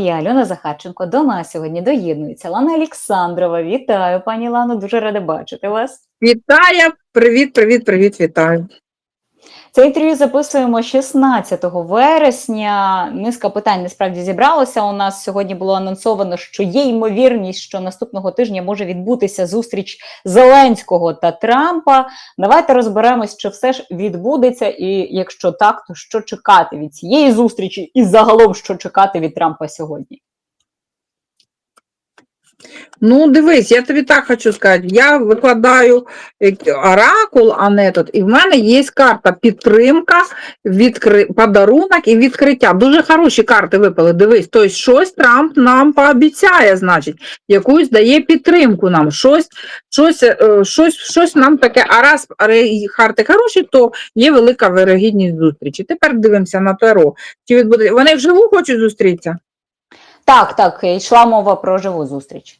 я, Альона Захарченко. До нас сьогодні доєднується Лана Олександрова. Вітаю, пані Лано, дуже рада бачити вас. Вітаю, привіт, привіт, привіт, вітаю. Це інтерв'ю записуємо 16 вересня. Низка питань насправді зібралося. У нас сьогодні було анонсовано, що є ймовірність, що наступного тижня може відбутися зустріч Зеленського та Трампа. Давайте розберемось, чи все ж відбудеться, і якщо так, то що чекати від цієї зустрічі, і загалом що чекати від Трампа сьогодні. Ну, дивись, я тобі так хочу сказати. Я викладаю е, оракул, а не тут, і в мене є карта підтримка, відкри... подарунок і відкриття. Дуже хороші карти випали. Дивись, тобто щось Трамп нам пообіцяє, значить, якусь дає підтримку нам, щось, щось, е, щось, щось нам таке. А раз карти хороші, то є велика вирогідність зустрічі. Тепер дивимося на Таро. Чи відбуде... Вони вживу хочуть зустрітися? Так, так, йшла мова про живу зустріч.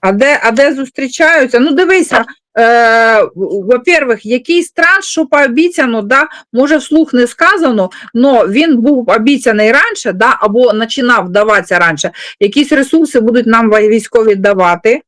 А де, а де зустрічаються? Ну, дивися, е, во-первых, якийсь транс, що пообіцяно, да, може вслух не сказано, але він був обіцяний раніше, да, або починав даватися раніше. Якісь ресурси будуть нам військові давати.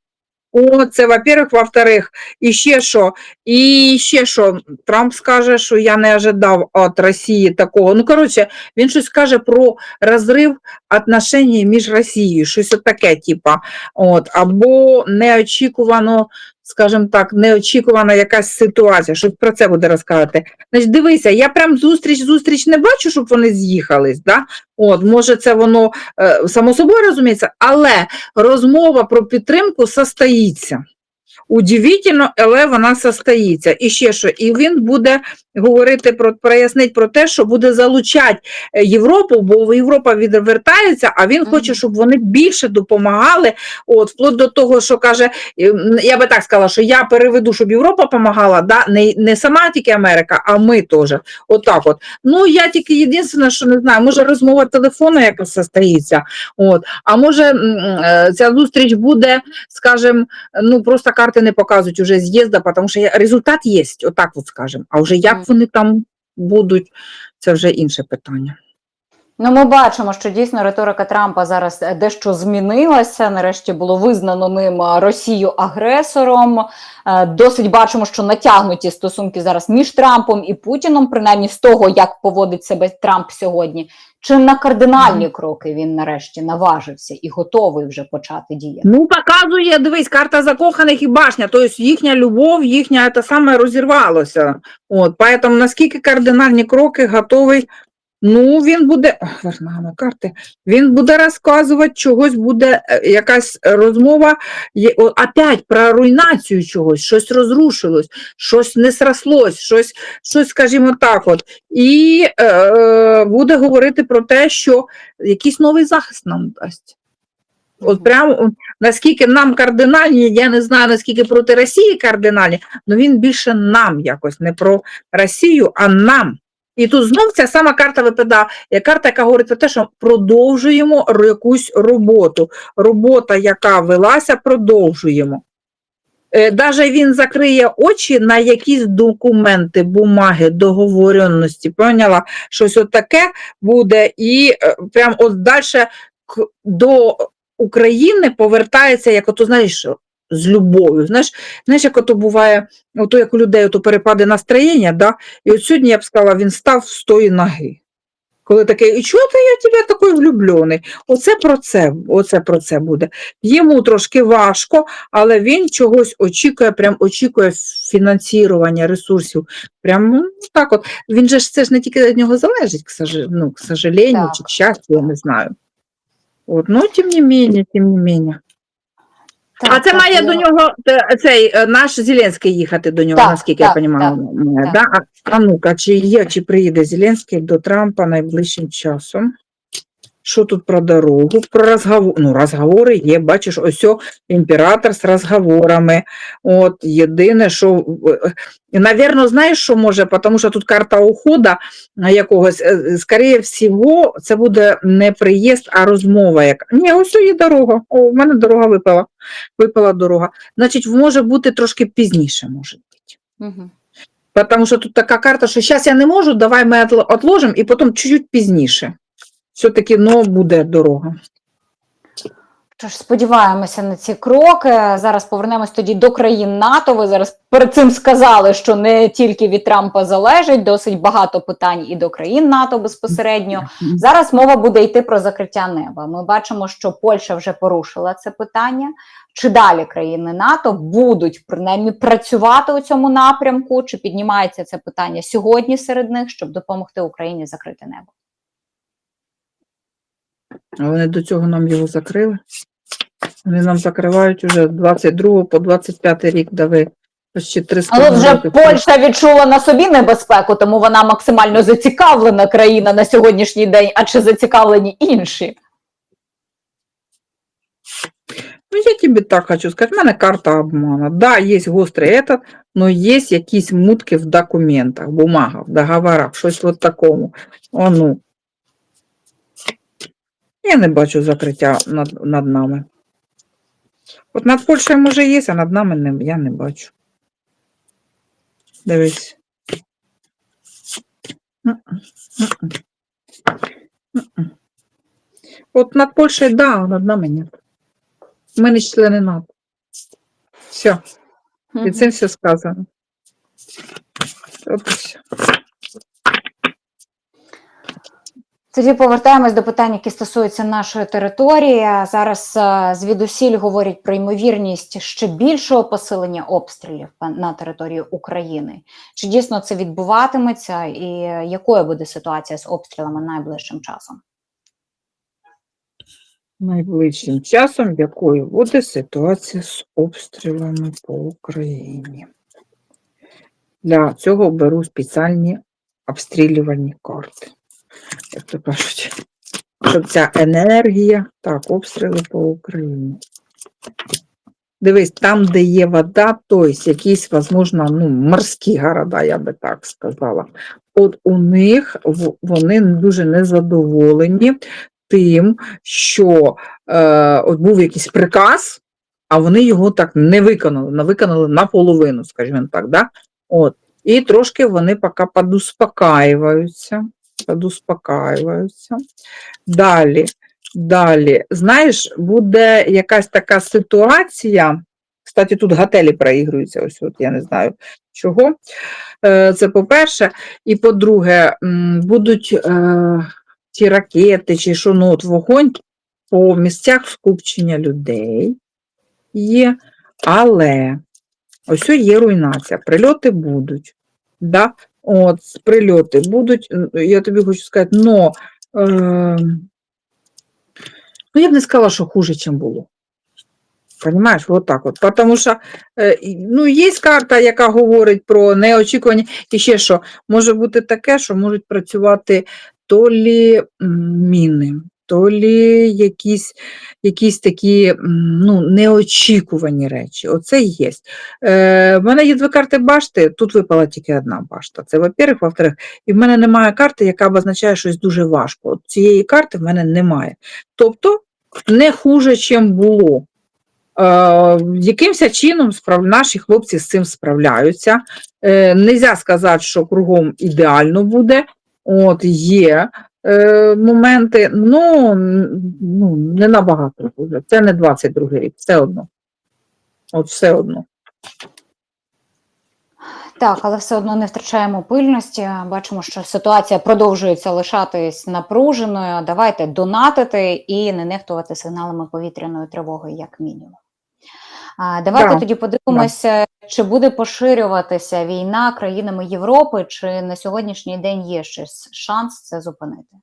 О, це, во-первых, во-вторых, і ще що, і ще що, Трамп скаже, що я не ожидав від Росії такого. Ну, коротше, він щось каже про розрив отношень між Росією, щось таке, типа. От, або неочікувано, скажімо так, неочікувана якась ситуація, щось про це буде розказувати. Значить, дивися, я прям зустріч, зустріч не бачу, щоб вони з'їхались. Да? От, може, це воно е, само собою розуміється, але розмова про підтримку состоїться. Удивительно, але вона состоїться. І ще що, і він буде говорити про прояснить про те, що буде залучати е, Європу, бо Європа відвертається, а він хоче, щоб вони більше допомагали. От вплоть до того, що каже, я би так сказала, що я переведу, щоб Європа допомагала, да? не, не сама тільки Америка, а ми теж. Отак от. Ну я тільки єдине, що не знаю, може розмова телефону якось состоїться. От. А може е, ця зустріч буде, скажімо, ну просто карти не показують уже з'їзда, тому що результат є, отак от скажемо. А вже як вони там будуть, це вже інше питання. Ну, ми бачимо, що дійсно риторика Трампа зараз е, дещо змінилася. Нарешті було визнано ним е, Росію агресором. Е, Досить бачимо, що натягнуті стосунки зараз між Трампом і Путіном, принаймні з того, як поводить себе Трамп сьогодні. Чи на кардинальні кроки він нарешті наважився і готовий вже почати діяти? Ну, показує, дивись, карта закоханих і башня, тобто їхня любов, їхня це саме розірвалося. От, поэтому наскільки кардинальні кроки готовий, ну, він буде, ох, вернемо карти, він буде розказувати чогось, буде е, якась розмова, є- опять про руйнацію чогось, щось розрушилось, щось не срослось, щось, щось, скажімо так, от. І е, буде говорити про те, що якийсь новий захист нам дасть. От прямо наскільки нам кардинальні, я не знаю, наскільки проти Росії кардинальні, але він більше нам якось, не про Росію, а нам. І тут знов ця сама карта випадає, як карта, яка говорить про те, що продовжуємо якусь роботу. Робота, яка велася, продовжуємо. Е, Даже він закриє очі на якісь документи, бумаги, договоренності, поняла, щось от таке буде, і е, прям от далі до України повертається, як ото, знаєш, з любов'ю. Знаєш, знаєш, як ото буває, ото як у людей ото перепади настроєння, да? і от сьогодні я б сказала, він став з тої ноги. Коли таке, і чого ти я тебе такий влюблений? Оце про це, оце про це буде. Йому трошки важко, але він чогось очікує, прям очікує фінансування ресурсів. Прям ну, так от. Він же ж це ж не тільки від нього залежить, к, сож... ну, к сожалению, Так. чи к щастю, я не знаю. От, ну, тим не менее, тим не менее. А це має до нього те- цей е, наш Зеленський їхати до нього, Так, наскільки так, я розумію. так, Да? А, а ну-ка, чи є, чи приїде Зеленський до Трампа найближчим часом? Що тут про дорогу? Про розговор. Ну, розговори є, бачиш, ось о, імператор з розговорами. От, єдине, що, е, навірно, знаєш, що може, тому що тут карта уходу якогось, е, скоріше всього, це буде не приїзд, а розмова. Яка. Ні, ось є дорога. О, в мене дорога випала. Випала дорога. Значить, може бути трошки пізніше, може бути. Угу. Тому що тут така карта, що зараз я не можу, давай ми отложимо і потім чуть-чуть пізніше. Все-таки ну, буде дорога. Тож сподіваємося на ці кроки. Зараз повернемось тоді до країн НАТО. Ви зараз перед цим сказали, що не тільки від Трампа залежить, досить багато питань і до країн НАТО безпосередньо. Зараз мова буде йти про закриття неба. Ми бачимо, що Польща вже порушила це питання. Чи далі країни НАТО будуть принаймні працювати у цьому напрямку? Чи піднімається це питання сьогодні серед них, щоб допомогти Україні закрити небо? Вони до цього нам його закрили. Вони нам закривають уже з 22 по 25 рік дави. Почти 300 Але вже Польща відчула на собі небезпеку, тому вона максимально зацікавлена країна на сьогоднішній день. А чи зацікавлені інші? Ну, я тобі так хочу сказати, в мене карта обмана. Да, є гострий этот, но є якісь мутки в документах, бумагах, договорах, щось от такому. О, ну. Я не бачу закриття над, над нами. От над Польщею може є, а над нами не, я не бачу. Дивись. От над Польщею, да, а над нами ні. Ми не члени НАТО. Все, і цим все сказано. От і все. Тоді повертаємось до питань, які стосуються нашої території. Зараз е, звідусіль говорять про ймовірність ще більшого посилення обстрілів на території України. Чи дійсно це відбуватиметься, і якою буде ситуація з обстрілами найближчим часом? Найближчим часом, якою буде ситуація з обстрілами по Україні. Для цього беру спеціальні обстрілювальні карти. Як то кажуть, щоб ця енергія, так, обстріли по Україні. Дивись, там, де є вода, тобто якісь, можливо, ну, морські города, я би так сказала. От у них вони дуже незадоволені тим, що е, от був якийсь приказ, а вони його так не виконали, не виконали наполовину, скажімо так. Да? От. І трошки вони поки подуспокаюються. Подуспокаюються. Далі, далі, знаєш, буде якась така ситуація. Кстати, тут готелі проігруються, ось от я не знаю чого. Е, Це по-перше. І по-друге, будуть е, ті ракети чи що, ну от вогонь по місцях скупчення людей є, але ось є руйнація, прильоти будуть. Да? От, прильоти будуть, я тобі хочу сказати, но е, ну, я б не сказала, що хуже, ніж було. Понимаєш, от так от. Потому що е, ну, є карта, яка говорить про неочікування. І ще що, може бути таке, що можуть працювати то лі міни, то лі якісь, якісь такі ну, неочікувані речі. Оце є. Е, в мене є дві карти башти, тут випала тільки одна башта. Це, во-первых, во-вторых, і в мене немає карти, яка означає щось дуже важко. От цієї карти в мене немає. Тобто не хуже, чим було. Е, якимось чином справ... наші хлопці з цим справляються. Е, нельзя сказати, що кругом ідеально буде. От є е, моменти, ну, ну не набагато буде. Це не 22 рік, все одно. От все одно. Так, але все одно не втрачаємо пильності. Бачимо, що ситуація продовжується лишатись напруженою. Давайте донатити і не нехтувати сигналами повітряної тривоги, як мінімум. Давайте Да, тоді подивимося, чи буде поширюватися війна країнами Європи, чи на сьогоднішній день є щось шанс це зупинити.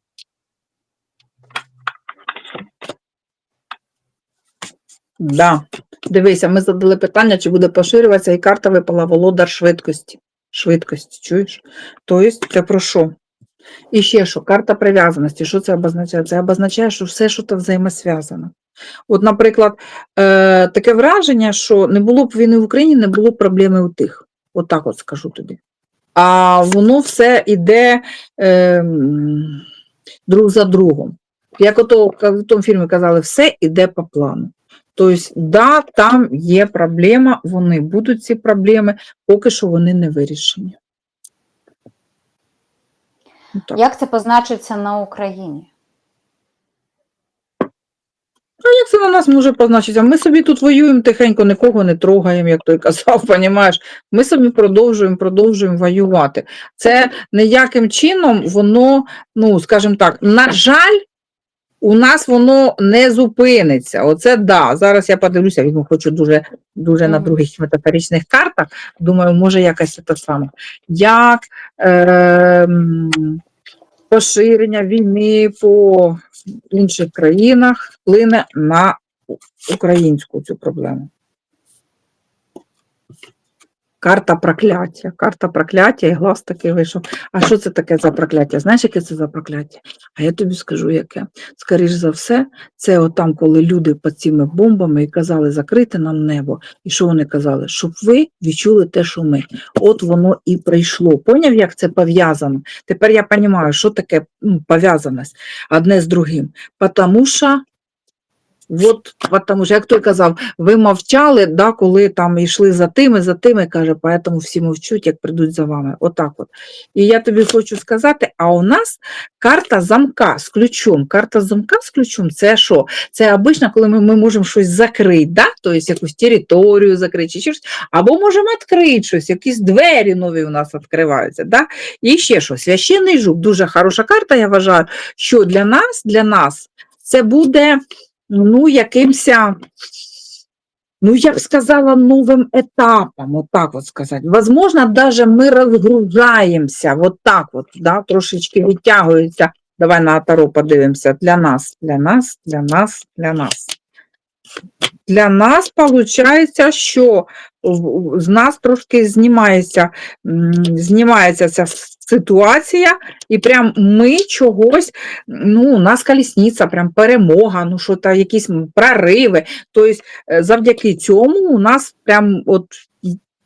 Да. Дивися, ми задали питання, чи буде поширюватися, і карта випала володар швидкості. Швидкості, чуєш? Тобто, це про що? І ще що, карта прив'язаності, що це обозначає? Це обозначає, що все, що там взаємосв'язано. От, наприклад, е, таке враження, що не було б війни в Україні, не було б проблеми у тих. От так от скажу тобі. А воно все йде е, друг за другом. Як ото в тому фільмі казали, все йде по плану. Тобто, да, там є проблема, вони будуть ці проблеми, поки що вони не вирішені. Ну, так. Як це позначиться на Україні? Ну, як це на нас може позначитися? Ми собі тут воюємо тихенько, нікого не трогаємо, як той казав, понімаєш? Ми собі продовжуємо, продовжуємо воювати. Це ніяким чином воно, ну, скажімо так, на жаль, у нас воно не зупиниться. Оце да. Зараз я подивлюся, він хочу дуже, дуже на других метафоричних картах. Думаю, може якось те саме. Як е, поширення війни по інших країнах вплине на українську цю проблему. Карта прокляття. Карта прокляття і глаз такий вийшов. А що це таке за прокляття? Знаєш, яке це за прокляття? А я тобі скажу, яке. Скоріш за все, це отам, коли люди під цими бомбами і казали закрити нам небо. І що вони казали? Щоб ви відчули те, що ми. От воно і прийшло. Поняв, як це пов'язано? Тепер я розумію, що таке пов'язаність одне з другим. Потому що От, потому що, як той казав, ви мовчали, да, коли там йшли за тими, за тими, каже, поэтому всі мовчуть, як прийдуть за вами. Отак от. І я тобі хочу сказати, а у нас карта замка з ключом. Карта замка з ключом це що? Це обично, коли ми, ми можемо щось закрити, да? тобто якусь територію закрити, чи щось, або можемо відкрити щось, якісь двері нові у нас відкриваються. Да? І ще що, священний жук, дуже хороша карта, я вважаю, що для нас, для нас це буде ну, якимся, ну, я б сказала, новим етапом, вот так вот сказать. Возможно, даже ми розгружаємося, вот так вот, да, трошечки відтягується. Давай на Таро подивимося. Для нас, для нас, для нас, для нас. Для нас виходить, що з нас трошки знімається, знімається ця ситуація, і прям ми чогось ну, нас колісниця, прям перемога, ну що то якісь прориви. Тобто, е, завдяки цьому у нас прям от.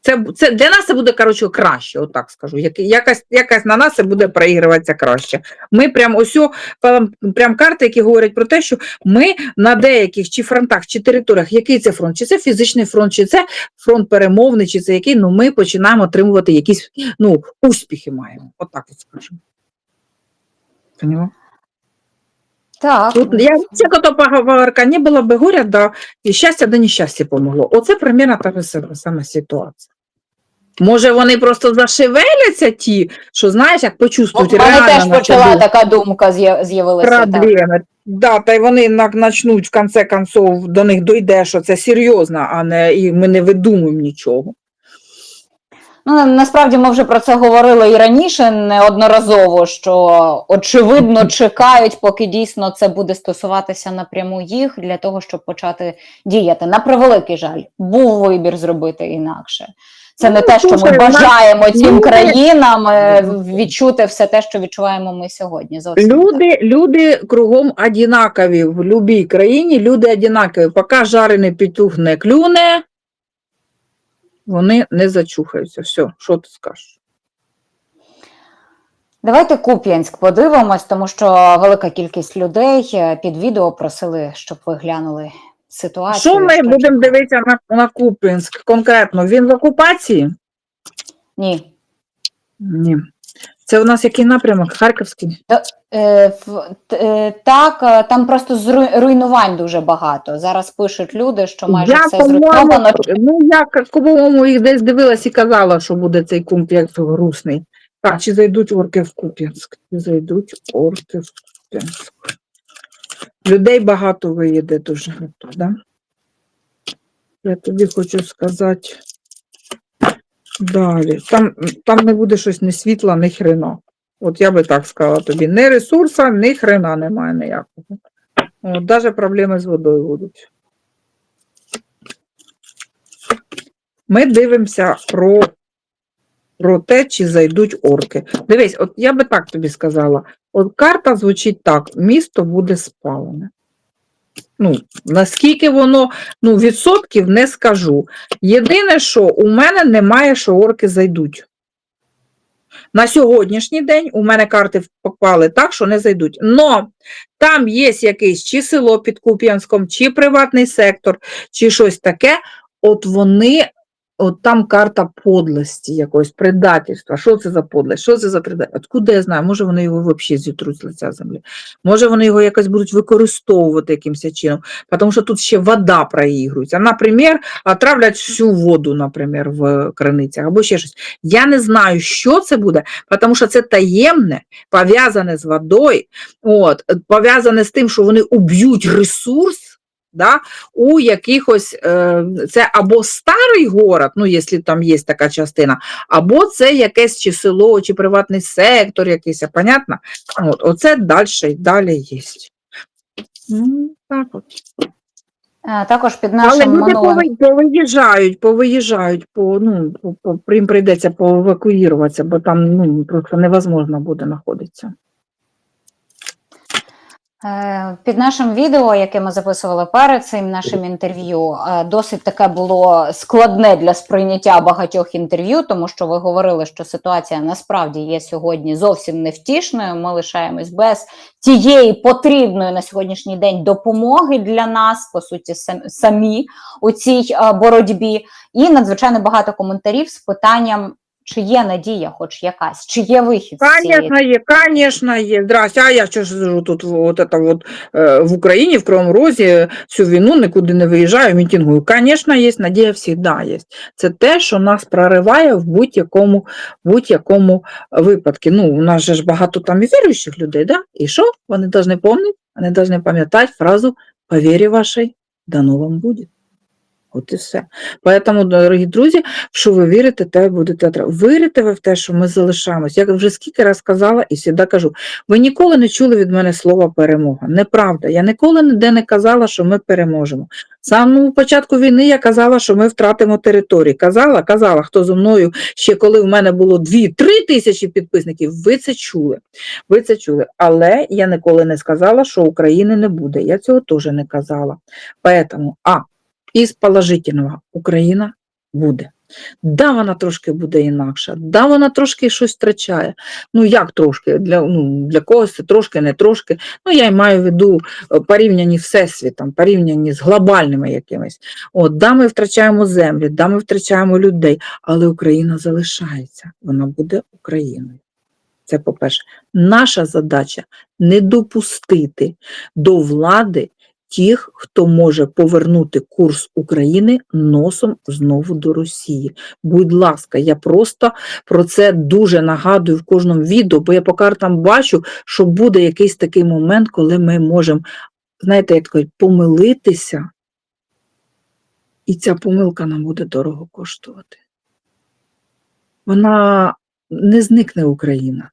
Це, це для нас це буде коротше краще, отак скажу. Як, якась, якась на нас це буде проігруватися краще. Ми прям ось прям, карти, які говорять про те, що ми на деяких чи фронтах, чи територіях, який це фронт, чи це фізичний фронт, чи це фронт перемовний, чи це який, ну ми починаємо отримувати якісь ну, успіхи маємо. Отак от скажемо. Поняла? Так. Тут я як ото поговорка, не було би горя, да, і щастя до нещастя помогло. Оце примерно та ж сама- ситуація. Може, вони просто зашевеляться ті, що знаєш, як У почувствують мене реально теж почала така думка з'я- з'явилася. так. Да, та й вони начнуть в конце концов до них дойде, що це серйозно, а не і ми не видумуємо нічого. Ну, насправді ми вже про це говорили і раніше неодноразово, що очевидно чекають, поки дійсно це буде стосуватися напряму їх для того, щоб почати діяти. На превеликий жаль, був вибір зробити інакше. Це не Ну, те, що ми бажаємо цим країнам е, відчути все те, що відчуваємо ми сьогодні. Зовсім так. Люди, люди кругом одинакові в будь-якій країні, люди одинакові. Поки жарений петух не клюне, вони не зачухаються. Все, що ти скажеш? Давайте Куп'янськ подивимось, тому що велика кількість людей е, під відео просили, щоб ви глянули ситуацію. Що ми що будемо дивитися на, на Куп'янськ конкретно? Він в окупації? Ні. Ні. Це у нас який напрямок? Харківський? Е, е, так, е, там просто руйнувань дуже багато. Зараз пишуть люди, що майже Я, все зруйновано. ну, я, по-моєму, їх десь дивилась і казала, що буде цей комплекс грустний. Так, чи зайдуть орки в Куп'янськ? Чи зайдуть орки в Куп'янськ? Людей багато виїде дуже туди. Да? Я тобі хочу сказати далі. Там, там не буде щось ні світла, ні хрена. От я би так сказала тобі. Ні ресурсу, ні хрена немає ніякого. От, навіть проблеми з водою будуть. Ми дивимося про, про те, чи зайдуть орки. Дивись, от я би так тобі сказала. От карта звучить так: місто буде спалене. Ну, наскільки воно, ну, відсотків не скажу. Єдине, що у мене немає, що орки зайдуть. На сьогоднішній день у мене карти попали так, що не зайдуть. Но там є якесь чи село під Куп'янськом, чи приватний сектор, чи щось таке. От вони от там карта подлості якоїсь, предательства. Що це за подлость? Що це за предательство? Откуда я знаю? Може, вони його взагалі зітруть з лиця землі. Може, вони його якось будуть використовувати якимось чином, тому що тут ще вода проігрується. Наприклад, отравлять всю воду, наприклад, в криницях або ще щось. Я не знаю, що це буде, тому що це таємне, пов'язане з водою, от, пов'язане з тим, що вони уб'ють ресурс. Да, у якихось е, це або старий город, ну якщо там є така частина, або це якесь чи село, чи приватний сектор якийсь, понятно? От, оце далі і далі є. Ну, так от. Е, Також під Але нашим люди минулим повиїжджають, повиїжджають, по, ну, по, по, їм прийдеться поевакуюватися, бо там ну, просто невозможно буде знаходитися. Е, Під нашим відео, яке ми записували перед цим нашим інтерв'ю, е, досить таке було складне для сприйняття багатьох інтерв'ю, тому що ви говорили, що ситуація насправді є сьогодні зовсім невтішною. Ми лишаємось без тієї потрібної на сьогоднішній день допомоги для нас, по суті, самі у цій е, боротьбі. І надзвичайно багато коментарів з питанням. Чи є надія, хоч якась, чи є вихід з цієї Конечно, є, конечно, є. Здрасте, а я що ж сижу тут вот это вот, е, в Україні, в Кривому Розі, всю війну нікуди не виїжджаю, мітингую. Конечно, є, надія завжди є. Це те, що нас прориває в будь-якому будь-якому випадку. Ну, у нас же ж багато там і віруючих людей, да? І що? Вони повинні пам'ятати, вони повинні пам'ятати фразу «По вірі вашій дано вам буде». От і все. Поэтому, дорогі друзі, що ви вірите, те будете отримувати. Вірите ви в те, що ми залишаємось. Я вже скільки раз казала і завжди кажу, ви ніколи не чули від мене слова перемога. Неправда. Я ніколи ніде не казала, що ми переможемо. З самого початку війни я казала, що ми втратимо території. Казала, казала, хто зі мною ще коли в мене було 2-3 тисячі підписників, ви це чули. Ви це чули. Але я ніколи не сказала, що України не буде. Я цього теж не казала. Поэтому, а, із положительного Україна буде. Да, вона трошки буде інакша, да, вона трошки щось втрачає. Ну, як трошки? Для, ну, для когось це трошки, не трошки. Ну, я й маю в виду е, порівняні всесвітом, порівняні з глобальними якимись. От, да, ми втрачаємо землі, да, ми втрачаємо людей, але Україна залишається, вона буде Україною. Це по-перше. Наша задача не допустити до влади тих, хто може повернути курс України носом знову до Росії. Будь ласка, я просто про це дуже нагадую в кожному відео, бо я по картам бачу, що буде якийсь такий момент, коли ми можемо, знаєте, як кажуть, помилитися, і ця помилка нам буде дорого коштувати. Вона не зникне Україна,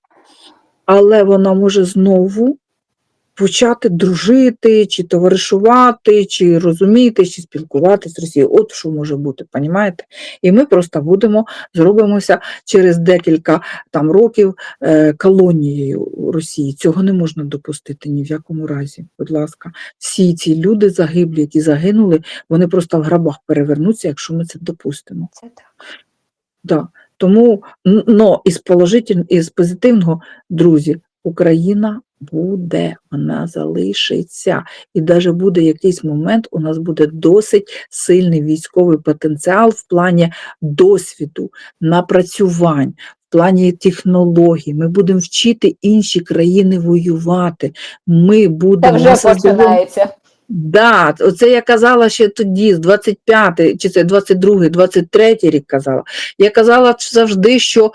але вона може знову почати дружити, чи товаришувати, чи розуміти, чи спілкуватися з Росією. От що може бути, понімаєте? І ми просто будемо, зробимося через декілька там років е, колонією Росії. Цього не можна допустити ні в якому разі. Будь ласка, всі ці люди загиблі, які загинули, вони просто в грабах перевернуться, якщо ми це допустимо. Це так. Да. Тому но із положитель, із позитивного, друзі, Україна буде, вона залишиться. І навіть буде якийсь момент, у нас буде досить сильний військовий потенціал в плані досвіду, напрацювань, в плані технологій. Ми будемо вчити інші країни воювати. Ми будемо будемо вже починається. Да, оце я казала ще тоді, з 25, чи це 22, 23 рік казала. Я казала завжди, що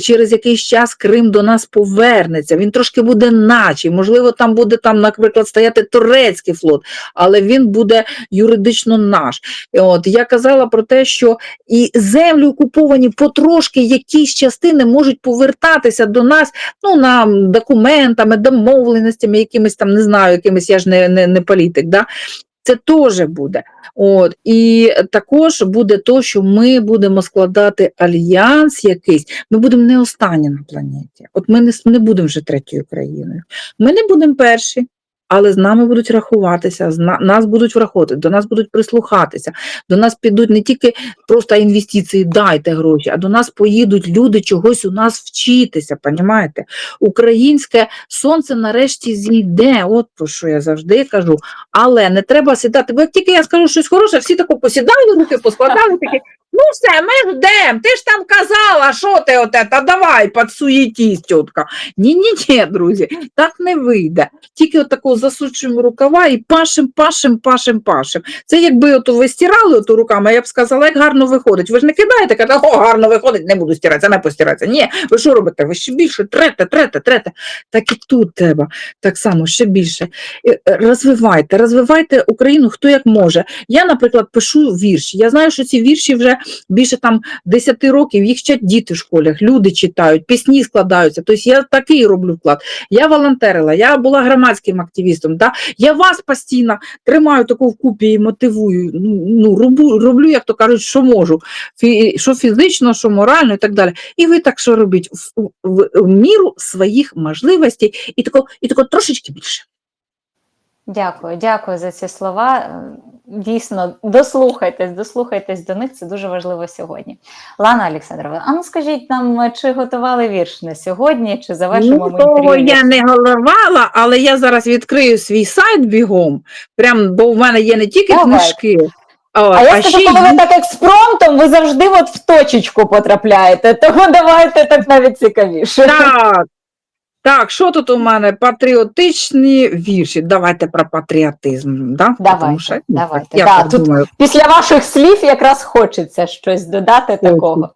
через якийсь час Крим до нас повернеться. Він трошки буде наче. Можливо, там буде там, наприклад, стояти турецький флот, але він буде юридично наш. От я казала про те, що і землі окуповані потрошки якісь частини можуть повертатися до нас ну, на документами, домовленостями, якимись там, не знаю, якимись, я ж не, не, не політик, да? це теж буде. От, і також буде то, що ми будемо складати альянс якийсь, ми будемо не останні на планеті. От ми не, не будемо вже третьою країною. Ми не будемо перші. Але з нами будуть рахуватися, з на- нас будуть враховувати, до нас будуть прислухатися, до нас підуть не тільки просто інвестиції, дайте гроші, а до нас поїдуть люди чогось у нас вчитися, понімаєте? Українське сонце нарешті зійде, от про що я завжди кажу. Але не треба сідати, бо як тільки я скажу щось хороше, всі тако посідали, руки поскладали, такі, Ну все, ми ждем. Ти ж там казала, що ти от это, давай, подсуєтісь, тітка. Ні, ні, ні, друзі, так не вийде. Тільки от такого засучуємо рукава і пашем, пашем, пашем, пашем. Це якби от ви стирали оту руками, я б сказала, як гарно виходить. Ви ж не кидаєте, кажете, о, гарно виходить, не буду стиратися, не постиратися. Ні, ви що робите? Ви ще більше трете, трете, трете. Так і тут треба так само, ще більше. Е, Розвивайте, розвивайте Україну хто як може. Я, наприклад, пишу вірші. Я знаю, що ці вірші вже більше там 10 років, їх вчать діти в школах, люди читають, пісні складаються. Тобто я такий роблю вклад. Я волонтерила, я була громадським активістом. Да? Я вас постійно тримаю таку вкупі і мотивую. Ну, ну, роблю, роблю, як то кажуть, що можу. Що фізично, що морально і так далі. І ви так що робіть в, в, в міру своїх можливостей і тако, і тако трошечки більше. Дякую, дякую за ці слова. Е, Дійсно, дослухайтесь, дослухайтесь до них. Це дуже важливо сьогодні. Лана Олександровна, а ну скажіть нам, чи готували вірш на сьогодні, чи завершимо Ну, ми інтерв'ю? я не головала, але я зараз відкрию свій сайт бігом, прям, бо в мене є не тільки Давай. книжки, а, А я скажу, ще коли ви так експромтом, ви завжди от в точечку потрапляєте, тому давайте так навіть цікавіше. Так. Так, що тут у мене? Патріотичні вірші. Давайте про патріотизм. Да? Давайте, Тому що, ну, давайте. я Да, так тут думаю, Після ваших слів якраз хочеться щось додати такого.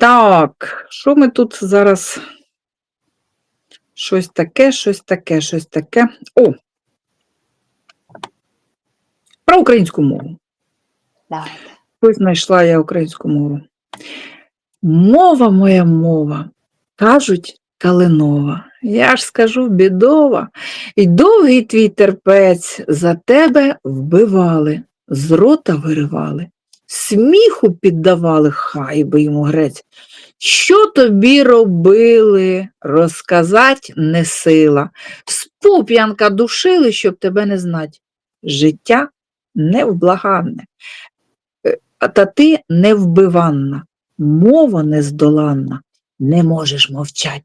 Так, що ми тут зараз? Щось таке, щось таке, щось таке. О! Про українську мову. Давайте. Ось знайшла я українську мову. Мова моя мова, кажуть, калинова. Я ж скажу бідова, і довгий твій терпець за тебе вбивали, з рота виривали, сміху піддавали, хай би йому грець. Що тобі робили, розказать не сила. Спуп'янка душили, щоб тебе не знать. Життя невблаганне. Е, Та ти невбиванна, мова нездоланна, не можеш мовчать.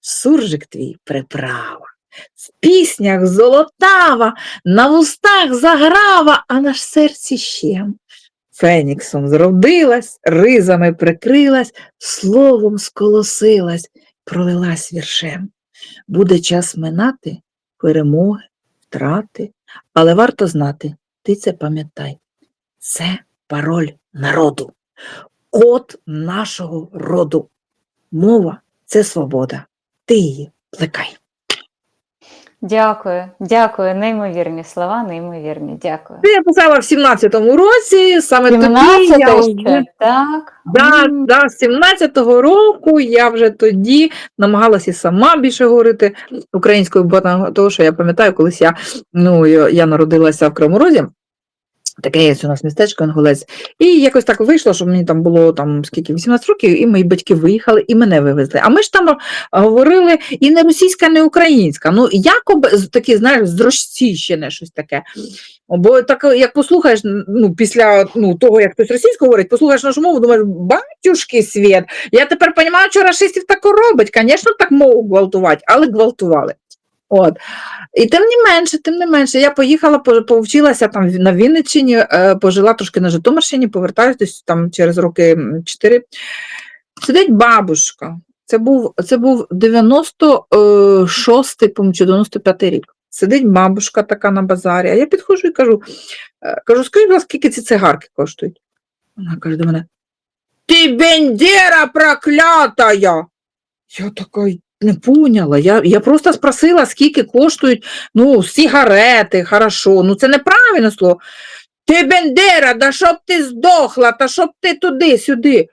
Суржик твій приправа, в піснях золотава, на вустах заграва, а на ж серці щем. Феніксом зродилась, ризами прикрилась, словом сколосилась, пролилась віршем. Буде час минати перемоги, втрати, але варто знати, ти це пам'ятай. Це пароль народу, код нашого роду. Мова це свобода. Ти її плекай. Дякую, дякую. Неймовірні слова, неймовірні. Дякую. Це я писала в 17-му році, саме тоді 17 я вже, так? да, да, 17-го року я вже тоді намагалася сама більше говорити українською, бо там- того, що я пам'ятаю, колись я, ну, я, народилася в Кривому Розі, Таке є у нас містечко Анголець. І якось так вийшло, що мені там було там скільки 18 років, і мої батьки виїхали і мене вивезли. А ми ж там говорили і не російська, не українська. Ну, якоби такі, знаєш, зрощіщене щось таке. Бо так, як послухаєш, ну, після ну, того, як хтось російською говорить, послухаєш нашу мову, думаєш, батюшки світ. Я тепер розумію, що рашистів так робить. Звісно, так мову гвалтувати, але гвалтували. От. І тим не менше, тим не менше, я поїхала, повчилася там на Вінниччині, е, пожила трошки на Житомирщині, повертаюсь десь там через роки м, чотири. Сидить бабушка. Це був, це був 96-й, по-моєму, 95-й рік. Сидить бабушка така на базарі, а я підходжу і кажу, е, кажу, скажіть, будь ласка, скільки ці цигарки коштують? Вона каже до мене: Ти бендера проклятая! Я така не поняла. Я, я просто спросила, скільки коштують ну, сигарети, хорошо. Ну це неправильне слово. Ти бендера, да щоб ти здохла, та щоб ти туди-сюди.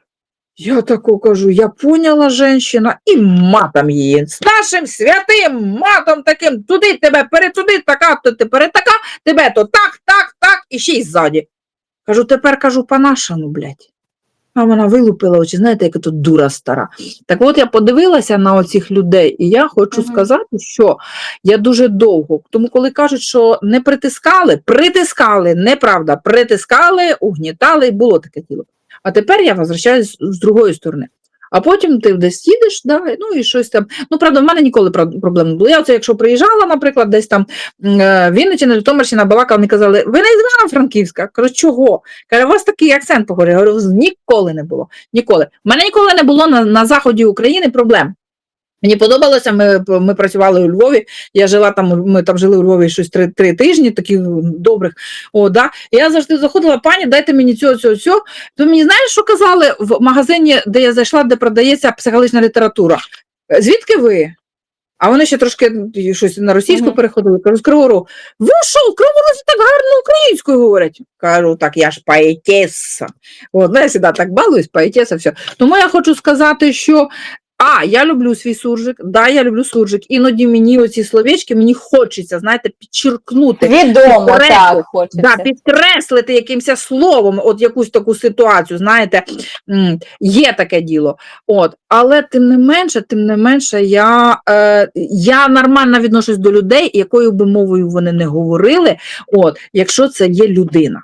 Я таку кажу, я поняла женщина і матом її. З нашим святим матом таким, туди тебе, перетуди, така, то ти перетака, тебе то так, так, так, і ще й ззаді. Кажу, тепер кажу по-нашому, блядь. А вона вилупила очі, знаєте, яка тут дура стара. Так от я подивилася на оцих людей, і я хочу Мгм. сказати, що я дуже довго. Тому, коли кажуть, що не притискали, притискали, неправда, притискали, угнітали, було таке тіло. А тепер я возвращаюсь з другої сторони. А потім ти десь їдеш, да, ну і щось там. Ну, правда, в мене ніколи проблем не було. Я оце, якщо приїжджала, наприклад, десь там е, Вінниччина, Житомирщина, Балака, вони казали, ви не з Івано-Франківська. Кажу, чого? Каже, у вас такий акцент поговорив. Говорю, ніколи не було. Ніколи. У мене ніколи не було на, на заході України проблем. Мені подобалося, ми, ми працювали у Львові, я жила там, ми там жили у Львові щось три, три тижні, таких добрих. О, да. І я завжди заходила, пані, дайте мені цього, цього, цього. То мені знаєш, що казали в магазині, де я зайшла, де продається психологічна література? «Е, Звідки ви? А вони ще трошки щось на російську Мгм. переходили. Кажу, з Кривого Рогу. Ви що, в Кривому Розі так гарно українською говорять? Кажу, так, я ж поетеса. От, ну, я завжди так балуюсь, поетеса, все. Тому я хочу сказати, що а, я люблю свій суржик, да, я люблю суржик. Іноді мені оці словечки, мені хочеться, знаєте, підчеркнути. Відомо Підкреслити. так хочеться. Да, підкреслити якимось словом от якусь таку ситуацію, знаєте, є таке діло. От, але тим не менше, тим не менше, я, е, я нормально відношусь до людей, якою би мовою вони не говорили, от, якщо це є людина.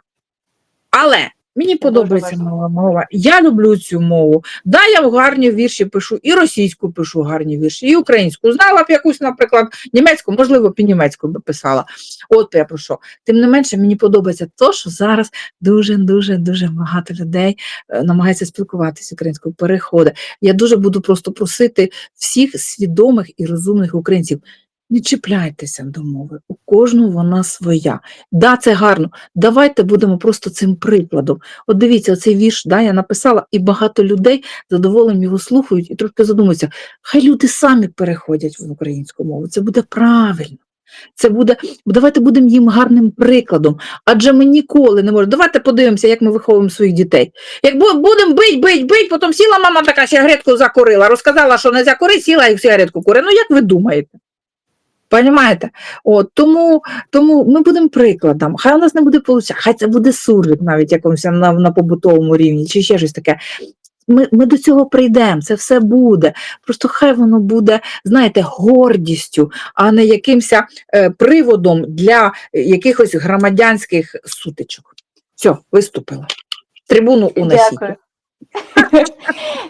Але мені подобається мова мова. Я люблю цю мову. Да, я в гарні вірші пишу, і російську пишу гарні вірші, і українську. Знала б якусь, наприклад, німецьку, можливо, б і німецьку би писала. От я про що. Тим не менше, мені подобається те, що зараз дуже дуже багато людей е, намагається спілкуватися українською, переходить. Я дуже буду просто просити всіх свідомих і розумних українців. Не чіпляйтеся до мови, у кожного вона своя. Да, це гарно. Давайте будемо просто цим прикладом. От дивіться, оцей вірш, да, я написала, і багато людей задоволенням його слухають і трошки задумуються. Хай люди самі переходять в українську мову. Це буде правильно. Це буде, давайте будемо їм гарним прикладом. Адже ми ніколи не можемо. Давайте подивимося, як ми виховуємо своїх дітей. Як будемо бить, бить, бить, потім сіла мама така сигаретку закурила, розказала, що не закурить, сіла і сигаретку курить. Ну як ви думаєте? Понімаєте? От, тому, тому ми будемо прикладом. Хай у нас не буде получати, хай це буде суржик навіть якомусь на, на побутовому рівні, чи ще щось таке. Ми, ми до цього прийдемо, це все буде. Просто хай воно буде, знаєте, гордістю, а не якимось е, приводом для якихось громадянських сутичок. Все, виступила. Трибуну унесіть. Дякую.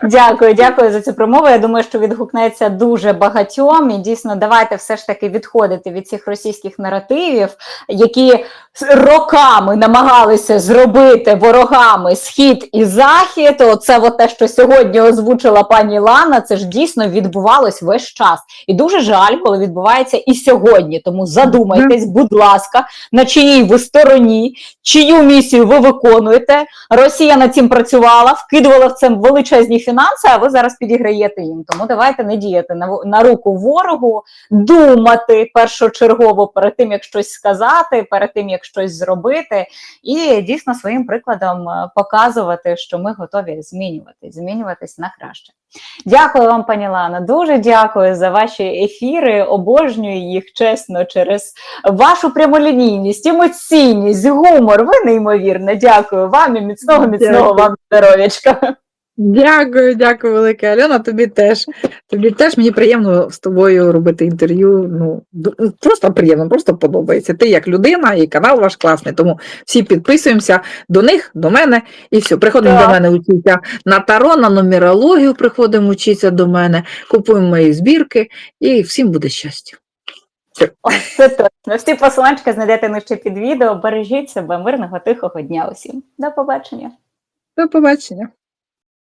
Дякую, дякую за цю промову. Я думаю, що відгукнеться дуже багатьом. І дійсно, давайте все ж таки відходити від цих російських наративів, які роками намагалися зробити ворогами схід і захід. Оце от те, що сьогодні озвучила пані Лана. Це ж дійсно відбувалось весь час. І дуже жаль, коли відбувається і сьогодні. Тому задумайтесь, будь ласка, на чиїй ви стороні, чию місію ви виконуєте. Росія над цим працювала, вкидувала в це величезні фінанси, а ви зараз підіграєте їм. Тому давайте не діяти на, на руку ворогу, думати першочергово перед тим, як щось сказати, перед тим, як щось зробити, і дійсно своїм прикладом е, показувати, що ми готові змінюватись, змінюватись на краще. Дякую вам, пані Лана. Дуже дякую за ваші ефіри. Обожнюю їх чесно через вашу прямолінійність, емоційність, гумор. Ви неймовірне. Дякую вам і міцного, міцного Дякую. вам здоров'ячка. Дякую, дякую, велике. Альона, тобі теж. Тобі теж мені приємно з тобою робити інтерв'ю. Ну, просто приємно, просто подобається. Ти як людина, і канал ваш класний. Тому всі підписуємося до них, до мене, і все. Приходимо Так. до мене учитися на таро, на нумерологію приходимо учитися до мене, купуємо мої збірки, і всім буде щастя. О, це точно. Всі посиланчики знайдете нижче під відео. Бережіть себе, мирного, тихого дня усім. До побачення. До побачення.